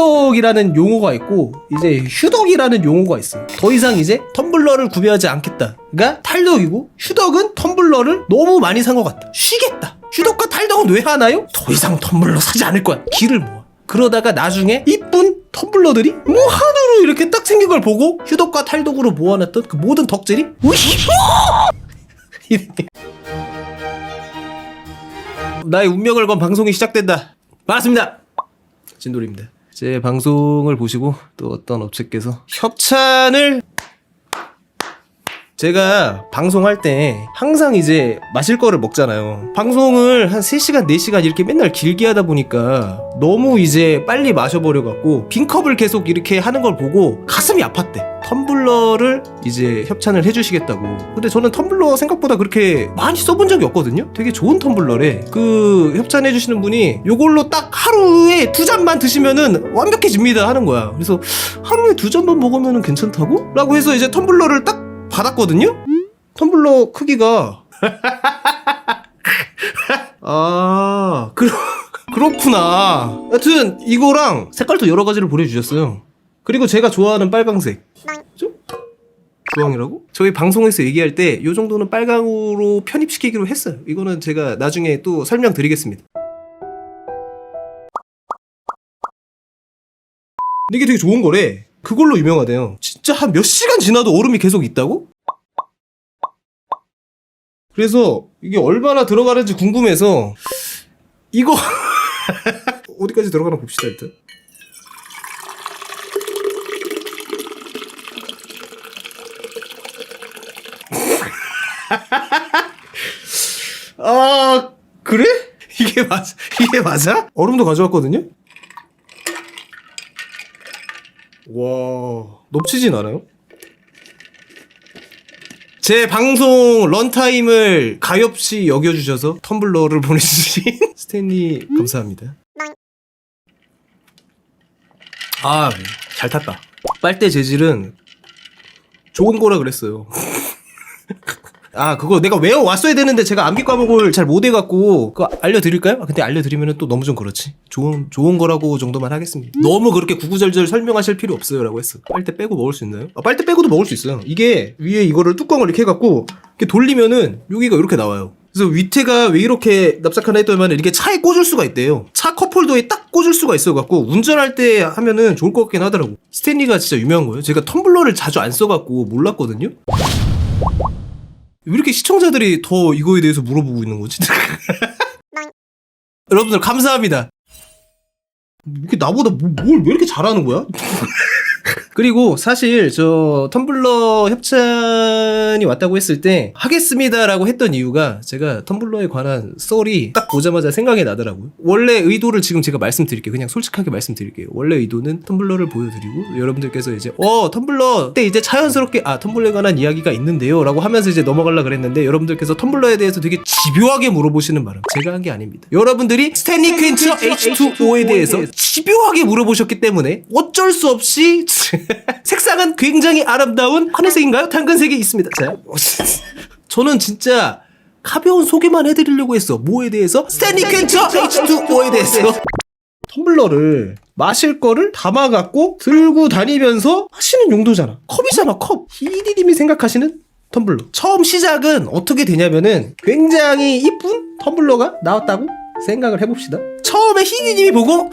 탈덕이라는 용어가 있고 이제 휴덕이라는 용어가 있어요. 더 이상 이제 텀블러를 구비하지 않겠다. 그러니까 탈덕이고 휴덕은 텀블러를 너무 많이 산 것 같다. 쉬겠다. 휴덕과 탈덕은 왜 하나요? 더 이상 텀블러 사지 않을 거야. 기를 모아. 그러다가 나중에 이쁜 텀블러들이 무한으로 이렇게 딱 생긴 걸 보고 휴덕과 탈덕으로 모아놨던 그 모든 덕질이 우히호! 나의 운명을 건 방송이 시작된다. 반갑습니다. 진돌입니다. 제 방송을 보시고 또 어떤 업체께서 협찬을 제가 방송할 때 항상 이제 마실 거를 먹잖아요. 방송을 한 3시간, 4시간 이렇게 맨날 길게 하다 보니까 너무 이제 빨리 마셔버려갖고 빈컵을 계속 이렇게 하는 걸 보고 가슴이 아팠대. 텀블러를 이제 협찬을 해주시겠다고. 근데 저는 텀블러 생각보다 그렇게 많이 써본 적이 없거든요? 되게 좋은 텀블러래. 그 협찬해주시는 분이 요걸로 딱 하루에 두 잔만 드시면은 완벽해집니다 하는 거야. 그래서 하루에 두 잔만 먹으면은 괜찮다고? 라고 해서 이제 텀블러를 딱 받았거든요? 텀블러 크기가 아 그렇 그렇구나. 하여튼 이거랑 색깔도 여러 가지를 보내주셨어요. 그리고 제가 좋아하는 빨강색. 죠? 주황이라고? 저희 방송에서 얘기할 때 이 정도는 빨강으로 편입시키기로 했어요. 이거는 제가 나중에 또 설명드리겠습니다. 근데 이게 되게 좋은 거래. 그걸로 유명하대요. 진짜 한 몇 시간 지나도 얼음이 계속 있다고? 그래서 이게 얼마나 들어가는지 궁금해서 이거 어디까지 들어가나 봅시다 일단. 아 그래? 이게 맞 이게 맞아? 얼음도 가져왔거든요. 와 넘치진 않아요? 제 방송 런타임을 가엾이 여겨주셔서 텀블러를 보내주신 스탠리 감사합니다. 아, 잘 탔다. 빨대 재질은 좋은 거라 그랬어요. 아, 그거 내가 외워 왔어야 되는데 제가 암기 과목을 잘 못 해갖고 그거 알려드릴까요? 아, 근데 알려드리면 또 너무 좀 그렇지. 좋은, 좋은 거라고 정도만 하겠습니다. 너무 그렇게 구구절절 설명하실 필요 없어요. 라고 했어. 빨대 빼고 먹을 수 있나요? 아, 빨대 빼고도 먹을 수 있어요. 이게 위에 이거를 뚜껑을 이렇게 해갖고 이렇게 돌리면은 여기가 이렇게 나와요. 그래서 위태가 왜 이렇게 납작하나 했더니 이렇게 차에 꽂을 수가 있대요. 차 컵홀더에 딱 꽂을 수가 있어갖고 운전할 때 하면은 좋을 것 같긴 하더라고. 스탠리가 진짜 유명한 거예요. 제가 텀블러를 자주 안 써갖고 몰랐거든요. 왜 이렇게 시청자들이 더 이거에 대해서 물어보고 있는 거지? 여러분들 감사합니다. 이렇게 나보다 뭘왜 이렇게 잘하는 거야? 그리고 사실 저 텀블러 협찬이 왔다고 했을 때 하겠습니다라고 했던 이유가 제가 텀블러에 관한 썰이 딱 보자마자 생각이 나더라고요. 원래 의도를 지금 제가 말씀드릴게요. 그냥 솔직하게 말씀드릴게요. 원래 의도는 텀블러를 보여드리고 여러분들께서 이제 어 텀블러 때 이제 자연스럽게 아 텀블러에 관한 이야기가 있는데요라고 하면서 이제 넘어가려 그랬는데 여러분들께서 텀블러에 대해서 되게 집요하게 물어보시는 바람 제가 한 게 아닙니다. 여러분들이 스탠리 퀸처 H2O에 대해서 집요하게 물어보셨기 때문에 어쩔 수 없이 색상은 굉장히 아름다운 하늘색인가요? 당근색이 있습니다. 자, 저는 진짜 가벼운 소개만 해드리려고 했어. 뭐에 대해서? 스탠리 퀸처 H2O에 대해서. 텀블러를 마실 거를 담아갖고 들고 다니면서 하시는 용도잖아. 컵이잖아, 컵. 히디님이 생각하시는 텀블러. 처음 시작은 어떻게 되냐면은 굉장히 이쁜 텀블러가 나왔다고 생각을 해봅시다. 처음에 희디님이 보고,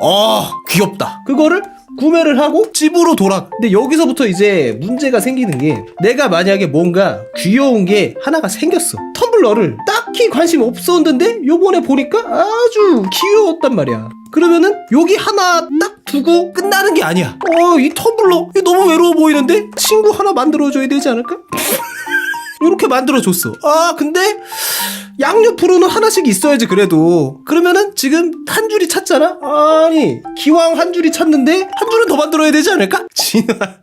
어, 귀엽다. 그거를 구매를 하고 집으로 돌아. 근데 여기서부터 이제 문제가 생기는 게 내가 만약에 뭔가 귀여운 게 하나가 생겼어. 텀블러를 딱히 관심 없었는데 요번에 보니까 아주 귀여웠단 말이야. 그러면은 여기 하나 딱 두고 끝나는 게 아니야. 어, 이 텀블러 이거 너무 외로워 보이는데 친구 하나 만들어 줘야 되지 않을까? 이렇게 만들어 줬어. 아, 근데 양옆으로는 하나씩 있어야지 그래도. 그러면은 지금 한 줄이 찼잖아? 아니, 기왕 한 줄이 찼는데 한 줄은 더 만들어야 되지 않을까? 진화.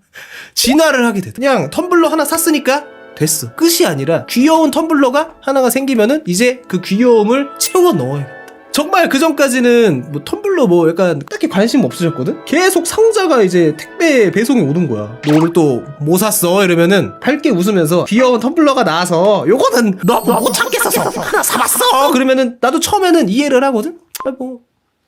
진화를 하게 돼. 그냥 텀블러 하나 샀으니까 됐어. 끝이 아니라 귀여운 텀블러가 하나가 생기면은 이제 그 귀여움을 채워 넣어요. 정말 그 전까지는 뭐 텀블러 뭐 약간 딱히 관심 없으셨거든? 계속 상자가 이제 택배 배송이 오는 거야. 너 오늘 또 뭐 샀어? 이러면은 밝게 웃으면서 귀여운 텀블러가 나와서 요거는 너 못 참겠어서 하나 사봤어. 그러면은 나도 처음에는 이해를 하거든? 아, 뭐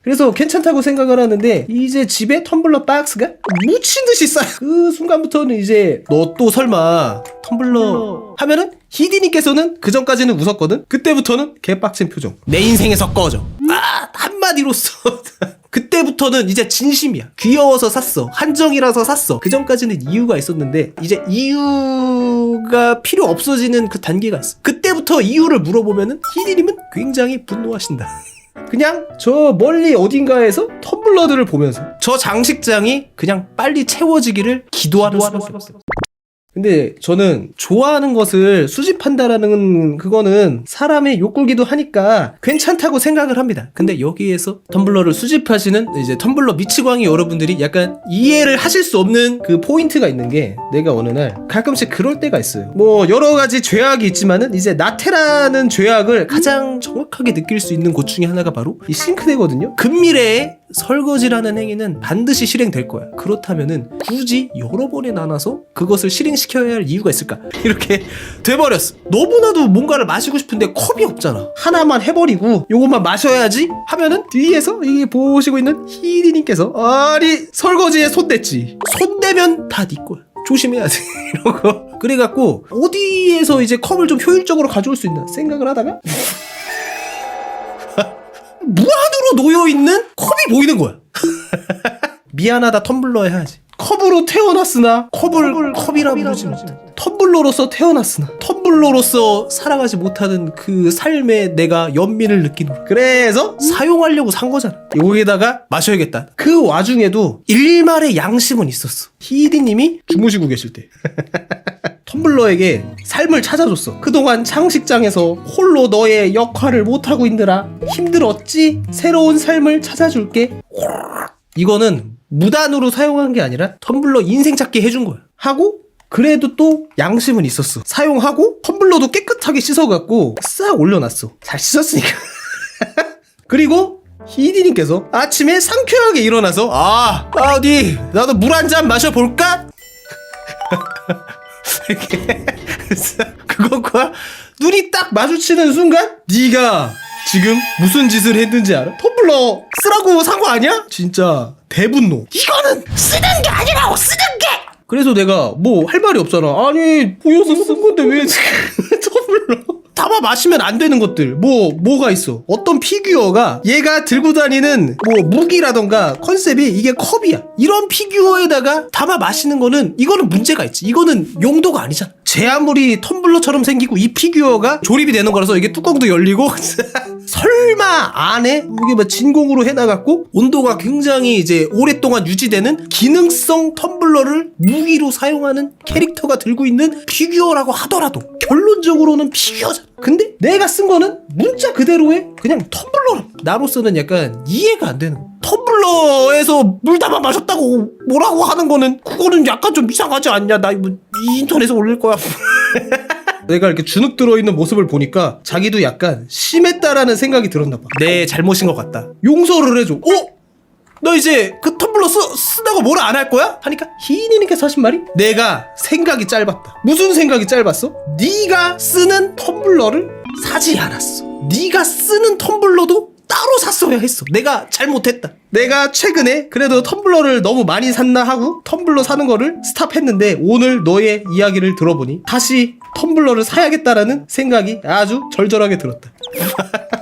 그래서 괜찮다고 생각을 하는데 이제 집에 텀블러 박스가 묻힌 듯이 쌓여. 그 순간부터는 이제 너 또 설마 텀블러 하면은 히디님께서는 그 전까지는 웃었거든? 그때부터는 개빡친 표정. 내 인생에서 꺼져. 아 한마디로써 그때부터는 이제 진심이야. 귀여워서 샀어. 한정이라서 샀어. 그 전까지는 이유가 있었는데 이제 이유가 필요 없어지는 그 단계가 있어. 그때부터 이유를 물어보면은 히디님은 굉장히 분노하신다 그냥 저 멀리 어딘가에서 텀블러들을 보면서 저 장식장이 그냥 빨리 채워지기를 기도하는 수밖에 없어요. 근데 저는 좋아하는 것을 수집한다라는 그거는 사람의 욕구기도 하니까 괜찮다고 생각을 합니다. 근데 여기에서 텀블러를 수집하시는 이제 텀블러 미치광이 여러분들이 약간 이해를 하실 수 없는 그 포인트가 있는 게 내가 어느 날 가끔씩 그럴 때가 있어요. 뭐 여러 가지 죄악이 있지만은 이제 나태라는 죄악을 가장 정확하게 느낄 수 있는 곳 중에 하나가 바로 이 싱크대거든요. 근미래에 설거지라는 행위는 반드시 실행될 거야. 그렇다면은 굳이 여러 번에 나눠서 그것을 실행시켜야 할 이유가 있을까? 이렇게 돼버렸어. 너무나도 뭔가를 마시고 싶은데 컵이 없잖아. 하나만 해버리고 요것만 마셔야지 하면은 뒤에서 이 보시고 있는 히디님께서 아니 설거지에 손댔지. 손대면 다 네 거야. 조심해야 돼. 이러고. 그래갖고 어디에서 이제 컵을 좀 효율적으로 가져올 수 있나 생각을 하다가 무한으로 놓여 있는 컵이 보이는 거야. 미안하다 텀블러 해야지. 컵으로 태어났으나 컵을 컵이라 부르지 못해. 텀블러로서 태어났으나 텀블러로서 살아가지 못하는 그 삶에 내가 연민을 느끼노라. 그래서 사용하려고 산 거잖아. 여기다가 마셔야겠다. 그 와중에도 일말의 양심은 있었어. 히디님이 주무시고 계실 때. 텀블러에게 삶을 찾아줬어. 그동안 창식장에서 홀로 너의 역할을 못하고 있느라 힘들었지? 새로운 삶을 찾아줄게. 이거는 무단으로 사용한 게 아니라 텀블러 인생 찾기 해준 거야. 하고 그래도 또 양심은 있었어. 사용하고 텀블러도 깨끗하게 씻어갖고 싹 올려놨어. 잘 씻었으니까. 그리고 히디님께서 아침에 상쾌하게 일어나서 아, 아 어디 나도 물 한 잔 마셔볼까? 이렇게 그것과 눈이 딱 마주치는 순간 네가 지금 무슨 짓을 했는지 알아? 텀블러 쓰라고 산 거 아니야? 진짜 대분노 이거는 쓰는 게 아니라고 쓰는 게 그래서 내가 뭐 할 말이 없잖아 아니 보여서 쓴 건데 왜 지금 담아 마시면 안 되는 것들. 뭐 뭐가 있어? 어떤 피규어가 얘가 들고 다니는 뭐 무기라던가 컨셉이 이게 컵이야. 이런 피규어에다가 담아 마시는 거는 이거는 문제가 있지. 이거는 용도가 아니잖아. 제 아무리 텀블러처럼 생기고 이 피규어가 조립이 되는 거라서 이게 뚜껑도 열리고 설마 안에 이게 뭐 진공으로 해놔갖고 온도가 굉장히 이제 오랫동안 유지되는 기능성 텀블러를 무기로 사용하는 캐릭터가 들고 있는 피규어라고 하더라도 결론적으로는 피규어잖아. 근데 내가 쓴 거는 문자 그대로의 그냥 텀블러라. 나로서는 약간 이해가 안 되는. 텀블러에서 물 담아 마셨다고 뭐라고 하는 거는 그거는 약간 좀 이상하지 않냐? 나 이거 인터넷에 올릴 거야. 내가 이렇게 주눅 들어있는 모습을 보니까 자기도 약간 심했다라는 생각이 들었나 봐. 내 잘못인 것 같다. 용서를 해줘. 어? 너 이제 그 텀블러 쓰, 쓰다가 뭐라 안할 거야? 하니까 희인이님께서 하신 말이 내가 생각이 짧았다. 무슨 생각이 짧았어? 네가 쓰는 텀블러를 사지 않았어. 네가 쓰는 텀블러도 따로 샀어야 했어. 내가 잘못했다. 내가 최근에 그래도 텀블러를 너무 많이 샀나 하고 텀블러 사는 거를 스탑했는데 오늘 너의 이야기를 들어보니 다시 텀블러를 사야겠다라는 생각이 아주 절절하게 들었다.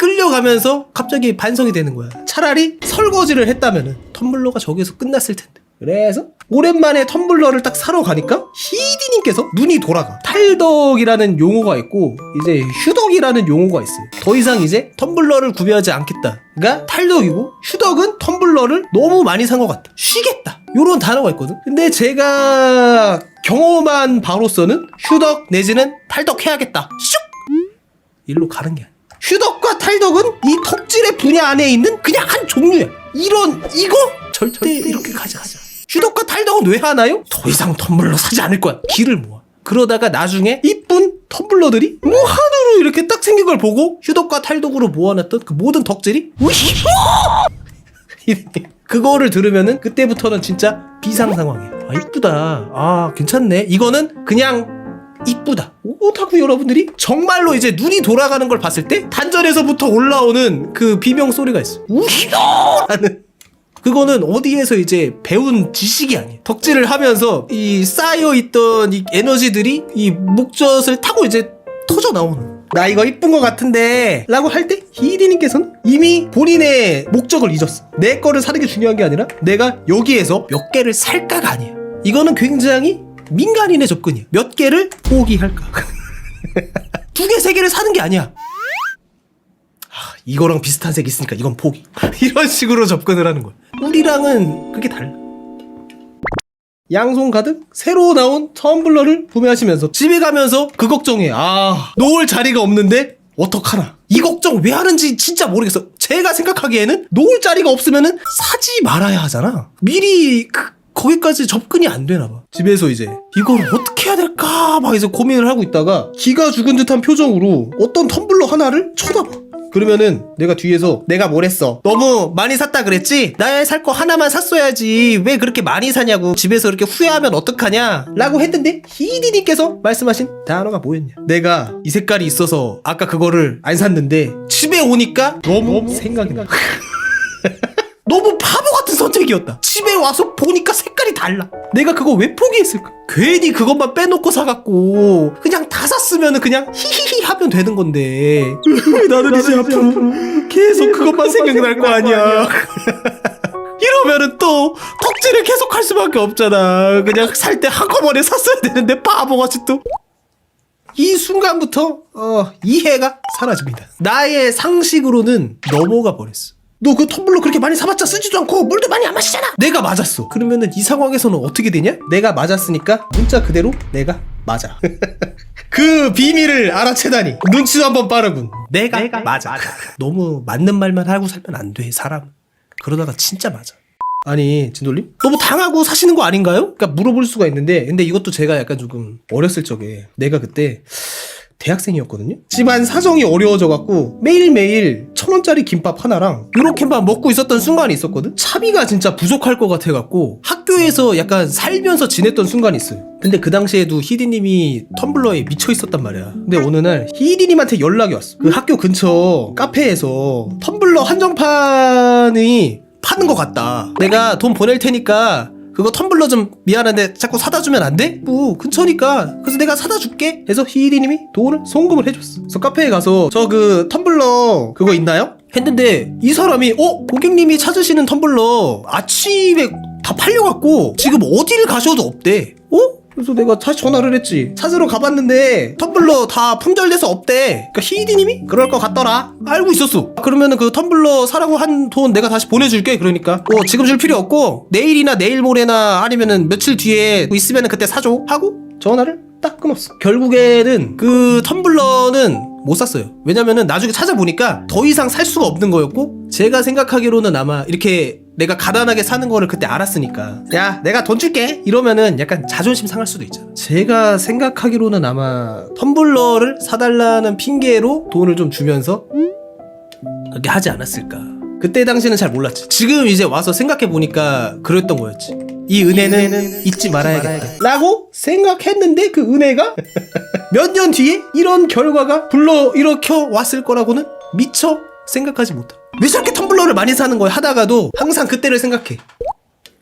끌려가면서 갑자기 반성이 되는 거야. 차라리 설거지를 했다면은 텀블러가 저기서 끝났을 텐데. 그래서 오랜만에 텀블러를 딱 사러 가니까 히디님께서 눈이 돌아가. 탈덕이라는 용어가 있고 이제 휴덕이라는 용어가 있어요. 더 이상 이제 텀블러를 구비하지 않겠다 가 탈덕이고 휴덕은 텀블러를 너무 많이 산 것 같다. 쉬겠다. 요런 단어가 있거든. 근데 제가 경험한 바로서는 휴덕 내지는 탈덕해야겠다. 슉! 일로 가는 게 아니야. 휴덕과 탈덕은 이 턱질의 분야 안에 있는 그냥 한 종류야. 이런 이거 절대 이렇게 가지 하자. 휴덕과 탈덕은 왜 하나요? 더 이상 텀블러 사지 않을 거야. 기를 모아. 그러다가 나중에 이쁜 텀블러들이 무한으로 이렇게 딱 생긴 걸 보고 휴덕과 탈덕으로 모아놨던 그 모든 덕질이 그거를 들으면은 그때부터는 진짜 비상 상황이야. 아 이쁘다. 아 괜찮네. 이거는 그냥 이쁘다 오타쿠 여러분들이 정말로 이제 눈이 돌아가는 걸 봤을 때 단전에서부터 올라오는 그 비명 소리가 있어 우히노라는 그거는 어디에서 이제 배운 지식이 아니에요. 덕질을 하면서 이 쌓여있던 이 에너지들이 이 목젖을 타고 이제 터져 나오는. 나 이거 이쁜 것 같은데 라고 할 때 히디님께서는 이미 본인의 목적을 잊었어. 내 거를 사는 게 중요한 게 아니라 내가 여기에서 몇 개를 살까가 아니야. 이거는 굉장히 민간인의 접근이야. 몇 개를 포기할까. 두 개, 세 개를 사는 게 아니야. 아, 이거랑 비슷한 색 있으니까 이건 포기. 이런 식으로 접근을 하는 거야. 우리랑은 그게 달라. 양손 가득 새로 나온 텀블러를 구매하시면서 집에 가면서 그 걱정해. 아, 놓을 자리가 없는데 어떡하나. 이 걱정 왜 하는지 진짜 모르겠어. 제가 생각하기에는 놓을 자리가 없으면은 사지 말아야 하잖아. 미리 그, 거기까지 접근이 안 되나 봐. 집에서 이제 이걸 어떻게 해야 될까 막 이제 고민을 하고 있다가 기가 죽은 듯한 표정으로 어떤 텀블러 하나를 쳐다봐. 그러면은 내가 뒤에서 내가 뭘 했어? 너무 많이 샀다 그랬지? 나살거 하나만 샀어야지. 왜 그렇게 많이 사냐고. 집에서 이렇게 후회하면 어떡하냐? 라고 했는데 히디님께서 말씀하신 단어가 뭐였냐? 내가 이 색깔이 있어서 아까 그거를 안 샀는데 집에 오니까 너무 생각이 나. 너무 바보 같은 선택이었다. 집에 와서 보니까 색깔이 달라. 내가 그거 왜 포기했을까? 괜히 그것만 빼놓고 사갖고 그냥 다 샀으면 그냥 히히히 하면 되는 건데 나는 이제 앞으로 계속 그것만 생각날 거 아니야. 이러면은 또 덕질을 계속 할 수밖에 없잖아. 그냥 살 때 한꺼번에 샀어야 되는데 바보같이 또. 이 순간부터 어, 이해가 사라집니다. 나의 상식으로는 넘어가 버렸어. 너 그 텀블러 그렇게 많이 사봤자 쓰지도 않고 물도 많이 안 마시잖아. 내가 맞았어. 그러면은 이 상황에서는 어떻게 되냐? 내가 맞았으니까 문자 그대로 내가 맞아. 그 비밀을 알아채다니 눈치도 한번 빠르군. 내가, 맞아. 너무 맞는 말만 하고 살면 안 돼, 사람. 그러다가 진짜 맞아. 아니 진돌님 너무 당하고 사시는 거 아닌가요? 그러니까 물어볼 수가 있는데 근데 이것도 제가 약간 조금 어렸을 적에 내가 그때 대학생이었거든요. 집안 사정이 어려워져 갖고 매일매일 천 원짜리 김밥 하나랑 이렇게만 먹고 있었던 순간이 있었거든. 차비가 진짜 부족할 것 같아 갖고 학교에서 약간 살면서 지냈던 순간이 있어요. 근데 그 당시에도 히디님이 텀블러에 미쳐 있었단 말이야. 근데 어느 날 히디님한테 연락이 왔어. 그 학교 근처 카페에서 텀블러 한정판이 파는 것 같다. 내가 돈 보낼 테니까 그거 텀블러 좀 미안한데 자꾸 사다 주면 안 돼? 뭐 근처니까 그래서 내가 사다 줄게 해서 히디님이 돈을 송금을 해줬어 그래서 카페에 가서 저 그 텀블러 그거 있나요? 했는데 이 사람이 어? 고객님이 찾으시는 텀블러 아침에 다 팔려갖고 지금 어디를 가셔도 없대 어? 그래서 내가 다시 전화를 했지. 찾으러 가봤는데 텀블러 다 품절돼서 없대. 그러니까 히디님이 그럴 것 같더라. 알고 있었어. 그러면은 그 텀블러 사라고 한 돈 내가 다시 보내줄게. 그러니까 어, 지금 줄 필요 없고 내일이나 내일 모레나 아니면은 며칠 뒤에 뭐 있으면은 그때 사줘. 하고 전화를 딱 끊었어. 결국에는 그 텀블러는 못 샀어요. 왜냐면은 나중에 찾아보니까 더 이상 살 수가 없는 거였고 제가 생각하기로는 아마 이렇게 내가 가난하게 사는 거를 그때 알았으니까. 야 내가 돈 줄게! 이러면은 약간 자존심 상할 수도 있잖아. 제가 생각하기로는 아마 텀블러를 사달라는 핑계로 돈을 좀 주면서 그렇게 하지 않았을까. 그때 당시는 잘 몰랐지. 지금 이제 와서 생각해 보니까 그랬던 거였지. 이 은혜는 잊지 말아야겠다. 라고 생각했는데 그 은혜가 몇 년 뒤에 이런 결과가 불러 일으켜 왔을 거라고는 미처 생각하지 못해 왜 저렇게 텀블러를 많이 사는 거야 하다가도 항상 그때를 생각해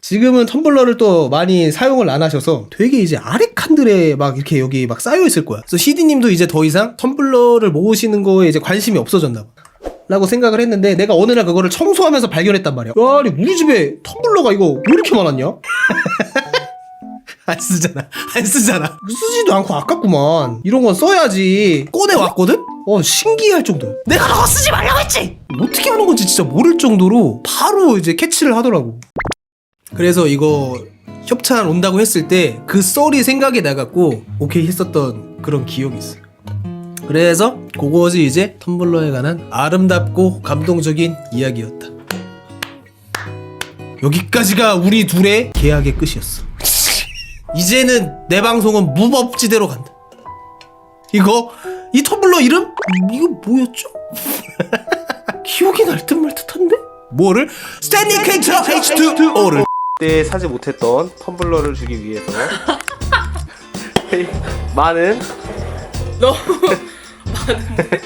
지금은 텀블러를 또 많이 사용을 안 하셔서 되게 이제 아래 칸들에 막 이렇게 여기 막 쌓여 있을 거야. 그래서 시디님도 이제 더 이상 텀블러를 모으시는 거에 이제 관심이 없어졌나 봐. 라고 생각을 했는데 내가 어느 날 그거를 청소하면서 발견했단 말이야. 야, 아니 우리 집에 텀블러가 이거 왜 이렇게 많았냐? 안 쓰잖아. 안 쓰잖아. 쓰지도 않고 아깝구만. 이런 건 써야지. 꺼내 왔거든? 어, 신기할 정도야. 내가 그거 쓰지 말라고 했지! 어떻게 하는 건지 진짜 모를 정도로 바로 이제 캐치를 하더라고. 그래서 이거 협찬 온다고 했을 때 그 썰이 생각이 나갖고 오케이 했었던 그런 기억이 있어요. 그래서 그것이 이제 텀블러에 관한 아름답고 감동적인 이야기였다. 여기까지가 우리 둘의 계약의 끝이었어. 이제는 내 방송은 무법지대로 간다. 이거 이 텀블러 이름 이거 뭐였죠? 기억이 날 듯 말 듯한데? 뭐를? 스탠딩 캐릭터 H2O를 때 사지 못했던 텀블러를 주기 위해서 많은 너무 많은데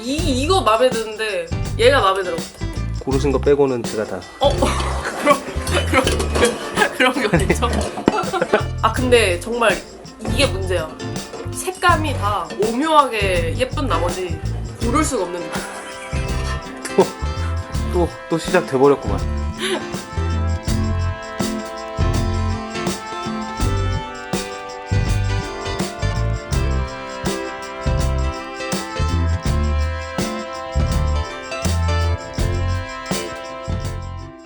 이 이거 마음에 드는데 얘가 마음에 들어. 고르신 거 빼고는 제가 다 어 그럼 그럼 그런 게 어딨죠? 아 근데 정말 이게 문제야. 색감이 다 오묘하게 예쁜 나머지 고를 수가 없는 느낌. 또, 또 시작돼버렸구만.